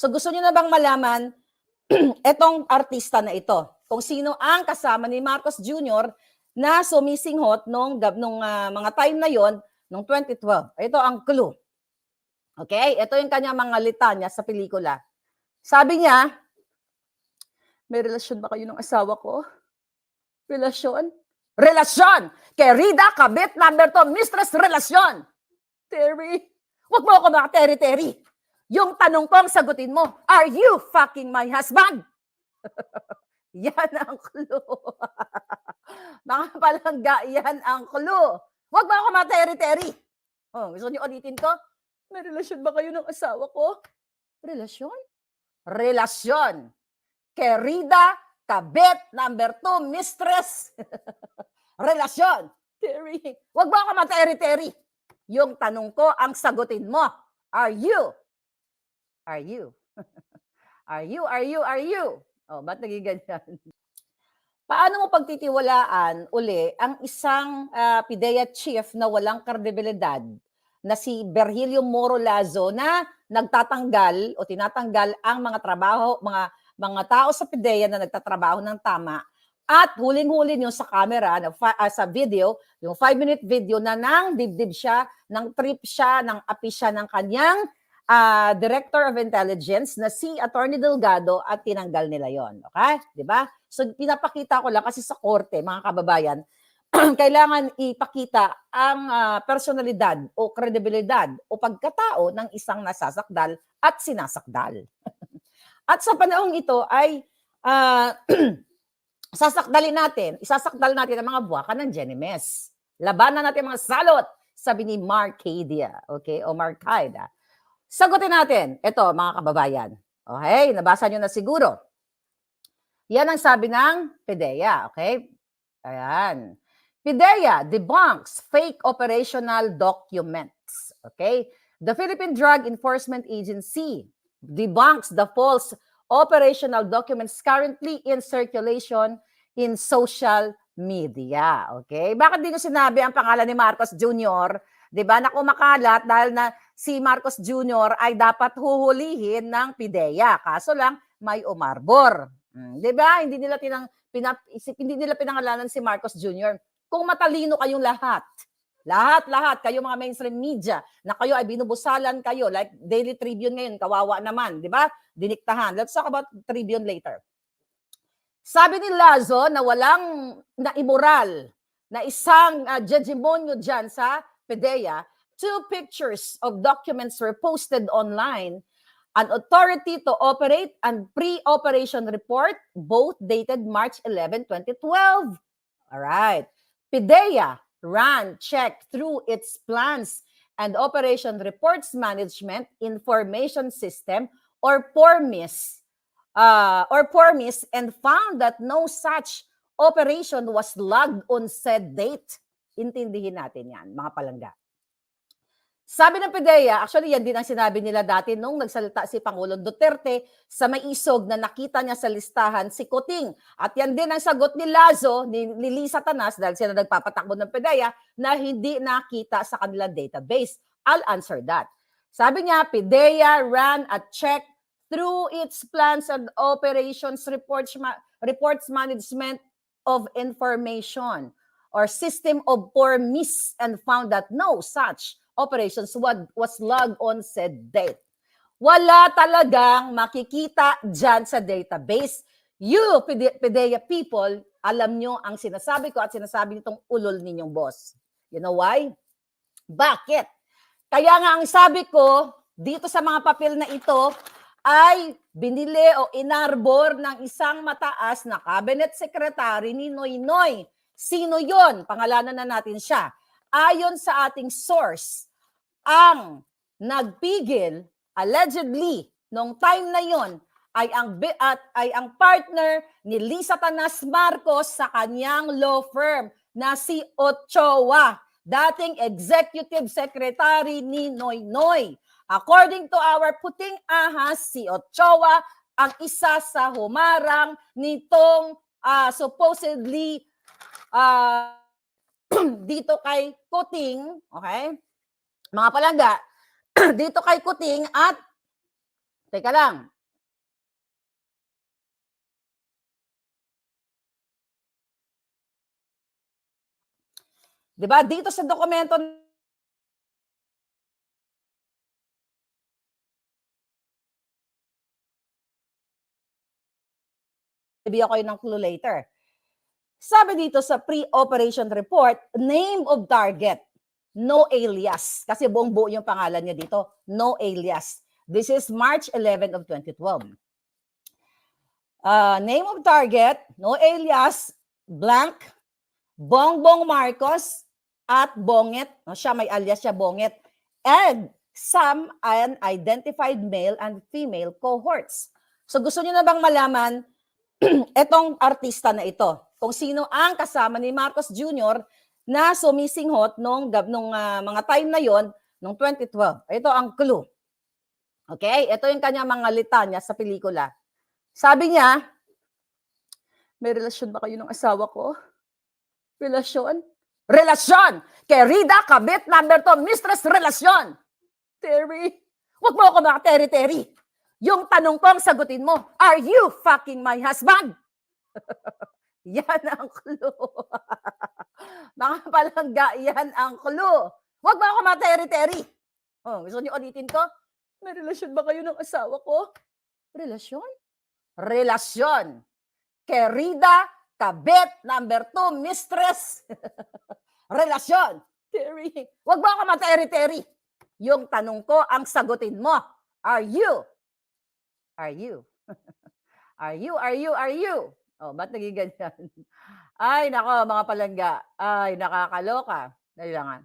So gusto niyo na bang malaman etong artista na ito? Kung sino ang kasama ni Marcos Jr. na sumisinghot nung, gab- nung ah, mga time na yon nung 2012. Ito ang clue. Okay? Ito yung kanyang mga litanya sa pelikula. Sabi niya, may relasyon ba kayo ng asawa ko? Relasyon? Relasyon! Kay Rida, kabit number to, mistress relasyon! Terry, wag mo ako mga Terry-Terry. Yung tanong ko ang sagutin mo, are you fucking my husband? yan ang clue. mga palangga, yan ang clue. Wag mo ako mga Terry-Terry. Oh, gusto niyo ulitin ko? May relasyon ba kayo ng asawa ko? Relasyon? Relasyon. Querida, kabit, number two, mistress. Relasyon. Terry, wag mo ako ma-Terry-Terry. Yung tanong ko, ang sagutin mo, are you? Are you? are you, are you, are you? Oh, ba't naging ganyan? Paano mo pagtitiwalaan uli ang isang ah, PIDEA chief na walang kredibilidad na si Virgilio Moro Lazo na nagtatanggal o tinatanggal ang mga trabaho, mga mga tao sa PIDEA na nagtatrabaho ng tama at huling-huli niyo sa camera, na fa- ah, sa video, yung 5-minute video na nang dibdib siya, nang trip siya, nang api siya ng kanyang ah, Director of Intelligence na si Attorney Delgado at tinanggal nila yon Okay? Di ba? So, pinapakita ko lang kasi sa korte, mga kababayan, kailangan ipakita ang ah, personalidad o kredibilidad o pagkatao ng isang nasasakdal at sinasakdal. at sa panahong ito ay ah, sasakdalin natin, isasakdal natin ang mga buwaka ng Genemes. Labanan natin mga salot, sabi ni Marcadia, okay, o Marcaida. Sagutin natin, ito mga kababayan. Okay, nabasa nyo na siguro. Yan ang sabi ng PIDEA, okay? Ayan. PIDEA debunks fake operational documents. Okay? The Philippine Drug Enforcement Agency debunks the false operational documents currently in circulation in social media. Okay? Bakit di nyo sinabi ang pangalan ni Marcos Jr., 'di ba, na kumakalat dahil na si Marcos Jr. ay dapat huhulihin ng PIDEA. Kaso lang, may umarbor. Mm, 'Di ba? Hindi nila tinang pinap, hindi nila pinangalanan si Marcos Jr. Kung matalino kayong lahat, lahat-lahat, kayo mga mainstream media, na kayo ay binubusalan kayo, like Daily Tribune ngayon, kawawa naman, di ba? Diniktahan. Let's talk about Tribune later. Sabi ni Lazo na walang na immoral na isang uh, judgemonyo dyan sa PDEA, two pictures of documents were posted online an authority to operate and pre-operation report, both dated March 11, 2012. All right. PIDEA ran check through its plans and operation reports management information system or PORMIS uh, or PORMIS and found that no such operation was logged on said date. Intindihin natin yan, mga palangga. Sabi ng PIDEA, actually yan din ang sinabi nila dati nung nagsalita si Pangulong Duterte sa may isog na nakita niya sa listahan si Kuting. At yan din ang sagot ni Lazo, ni, ni Lisa Tanas, dahil sila nagpapatakbo ng PIDEA, na hindi nakita sa kanilang database. I'll answer that. Sabi niya, PIDEA ran a check through its plans and operations reports, ma- reports management of information or system of PORMIS and found that no such operations was, logged on said date. Wala talagang makikita dyan sa database. You, PIDEA people, alam nyo ang sinasabi ko at sinasabi nitong ulol ninyong boss. You know why? Bakit? Kaya nga ang sabi ko, dito sa mga papel na ito, ay binili o inarbor ng isang mataas na cabinet secretary ni Noy Noy. Sino yon? Pangalanan na natin siya. Ayon sa ating source, ang nagpigil allegedly nung time na yon ay ang at ay ang partner ni Lisa Tanas Marcos sa kanyang law firm na si Ochoa, dating executive secretary ni Noy Noy. According to our puting ahas, si Ochoa ang isa sa humarang nitong ah, supposedly ah, dito kay Kuting, okay? Mga palangga, dito kay Kuting at Teka lang. Di ba? Dito sa dokumento bibigyan ko ng clue later. Sabi dito sa pre-operation report, name of target, no alias. Kasi buong buo yung pangalan niya dito, no alias. This is March 11 of 2012. Uh, name of target, no alias, blank, Bongbong Marcos at Bonget. No, siya may alias siya, Bonget. And some unidentified male and female cohorts. So gusto niyo na bang malaman etong artista na ito? Kung sino ang kasama ni Marcos Jr. na sumisinghot nung, gab- nung ah, mga time na yon nung 2012. Ito ang clue. Okay? Ito yung kanyang mga litanya sa pelikula. Sabi niya, may relasyon ba kayo ng asawa ko? Relasyon? Relasyon! Kay Rida, kabit number to, mistress relasyon! Terry, wag mo ako mga Terry-Terry. Yung tanong ko ang sagutin mo, are you fucking my husband? yan ang clue. mga palangga, yan ang clue. Wag mo ako mga Terry-Terry. Oh, gusto niyo ulitin ko? May relasyon ba kayo ng asawa ko? Relasyon? Relasyon. Querida, kabit, number two, mistress. Relasyon. Terry, wag mo ako ma-Terry-Terry. Yung tanong ko, ang sagutin mo, are you? Are you? are you, are you, are you? Oh, ba't naging ganyan? Ay, nako, mga palangga. Ay, nakakaloka. Dali lang ah.